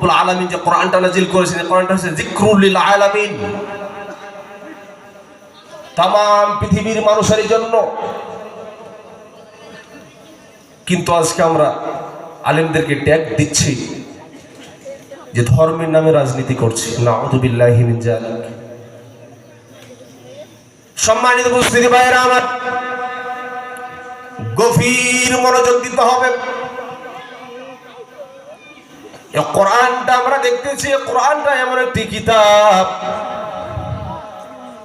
রব্বুল আলামিন যে কোরআনটা নাজিল করেছেন কোরআনটা হচ্ছে জিক্রুল লিল আলামিন। তাম পৃথিবীর মানুষের জন্য। কিন্তু আজকে আমরা আলেমদেরকে ট্যাগ দিচ্ছি যে ধর্মের নামে রাজনীতি করছি। না সম্মানিত উপস্থিতি ভাইরা আমার গভীর মনোযোগ দিতে হবে। কোরআনটা আমরা দেখতেছি কোরআনটা এমন একটি কিতাব।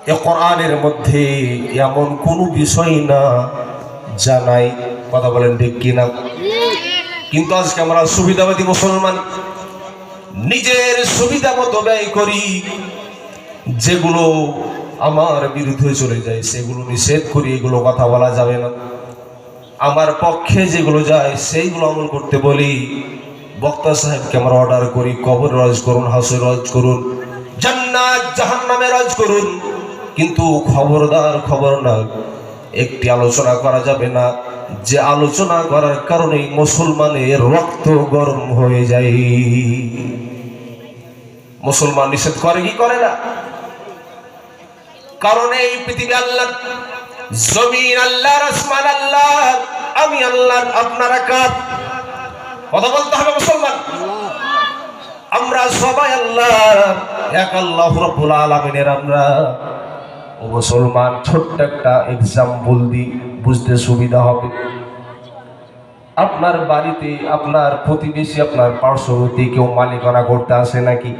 এ কোরআনের মধ্যে এমন কোন বিষয় না জানাই কথা বলেন ঠিক কিনা? কিন্তু আজকে আমরা সুবিধাবাদী মুসলমান, নিজের সুবিধা মতো ব্যয় করি, যেগুলো আমার বিরুদ্ধে চলে যায়, সেগুলো নিষেধ করি, এগুলো কথা বলা যাবে না। আমার পক্ষে যেগুলো যায়, সেইগুলো আমল করতে বলি। বক্তা সাহেবকে আমরা অর্ডার করি, কবর রাজ করুন, হাসুর রাজ করুন, জান্নাত, জাহান্নামে রাজ করুন। কিন্তু খবরদার খবর না, একটি আলোচনা করা যাবে না। যে আলোচনা করার কারণে মুসলমানের রক্ত গরম হয়ে যায়। মুসলমান নিষেধ করে কি করে না? কারণ এই পৃথিবী আল্লাহ জমিন আল্লাহ আসমান আল্লাহ আমি আল্লাহ আপনারা কার? কথা বলতে হবে মুসলমান। আমরা সবাই আল্লাহ, এক আল্লাহ রব্বুল আলামিনের আমরা। ও মুসলমান, ছোট্ট একটা এক্সাম্পল দিই, বুঝতে সুবিধা হবে। আপনার বাড়িতে, আপনার প্রতিবেশী, আপনার পার্শ্ববর্তী কেউ মালিকানা করতে আসে নাকি?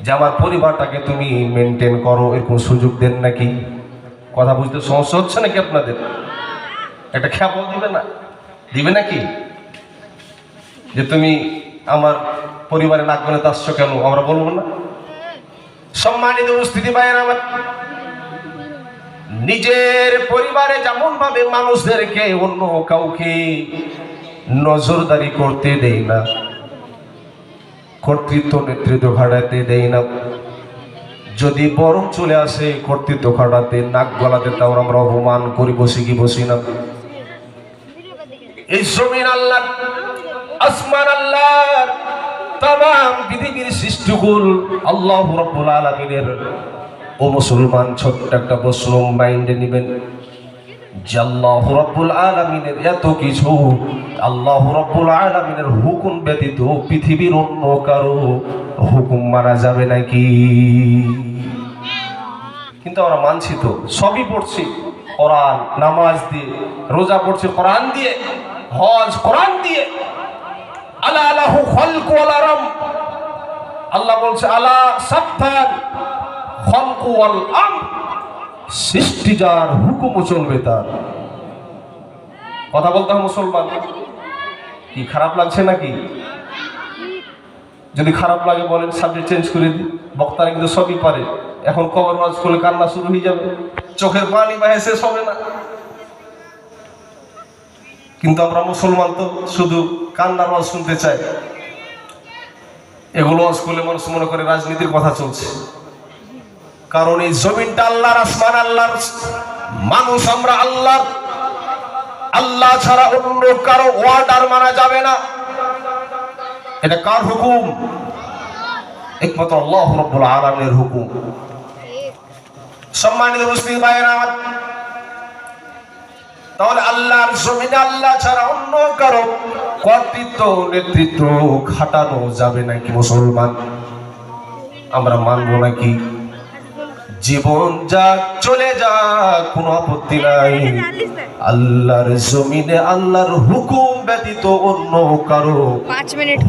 যে আমার পরিবারটাকে তুমি মেনটেন করো, এরকম সুযোগ দেন নাকি? কথা বুঝতে সমস্যা হচ্ছে নাকি আপনাদের? একটা খেয়াল দিবে না? দিবে নাকি? যে তুমি আমার পরিবারে নাক গলে আসছো কেন? আমরা বলব না। সম্মানিত উপস্থিতি বাইরে আমার। নিজের পরিবারে যেমন ভাবে মানুষদেরকে অন্য কাউকে নজরদারি করতে দেই না, কর্তৃত্ব নেতৃত্ব খাটাতে দেই না। যদি বরং চলে আসে কর্তৃত্ব ঘাটাতে নাক গলাতে তাও আমরা অপমান করি, বসি কি বসি না। এই জমিন আল্লাহ আসমান আল্লাহ তাম পৃথিবীর সৃষ্টিকুল আল্লাহ রব্বুল আলমিনের। ও মুসলমান, ছোট্ট একটা প্রশ্ন মাইন্ডে নেবেন যে আল্লাহ রব্বুল আলমিনের এত কিছু আল্লাহ রব্বুল আলমিনের হুকুম ব্যতীত পৃথিবীর অন্য কারও হুকুম মানা যাবে নাকি? কিন্তু আমরা মানছি তো, সবই পড়ছি কোরআন, নামাজ দিয়ে, রোজা পড়ছি কোরআন দিয়ে, হজ কোরআন দিয়ে। আলা আলাহু খলকু ওয়াল আরাম আল্লাহ বলছে, আলা সাবধান, খলকু ওয়াল আম সৃষ্টি যার হুকুমও চলবে তার। কথা বলতে মুসলমান। কি খারাপ লাগছে নাকি? যদি খারাপ লাগে বলেন সাবজেক্ট চেঞ্জ করে দিই। বক্তারা কিন্তু সবই পারে। এখন কবর ওয়াজ করলে কান্না শুরু হয়ে যাবে। চোখের পানি বাহে শেষ হবে না। কিন্তু আমরা মুসলমান তো শুধু কান্নার ওয়াজ শুনতে চাই এগুলো করলে মানুষ মনে করে রাজনীতির কথা চলছে। কারণ এই জমিনটা আল্লাহর আসমান, আল্লাহর মানুষ, আমরা আল্লাহর, আল্লাহ ছাড়া অন্য কারও ওয়ার্ডার মানা যাবে না। এটা কার হুকুম? একমাত্র আল্লাহ রব্বুল হুকুম। সম্মানিত মুসলিম ভাইয়েরা আল্লাহর জমিনে আল্লাহ ছাড়া অন্য কারও কর্তৃত্ব নেতৃত্ব খাটানো যাবে নাকি মুসলমান? আমরা মানব নাকি? জীবন যাক চলে যাক কোনো আপত্তি নাই। আল্লাহর জমিনে আল্লাহর হুকুম ব্যতীত অন্য কারও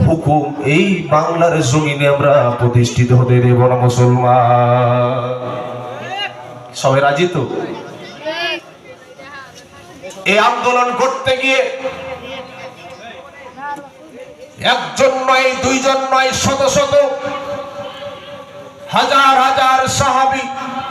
হুকুম এই বাংলার জমিনে আমরা প্রতিষ্ঠিত হতে দেব না মুসলমান। সবাই রাজি তো? এই আন্দোলন করতে গিয়ে একজন নয় দুইজন নয় শত শত হাজার হাজার সাহাবি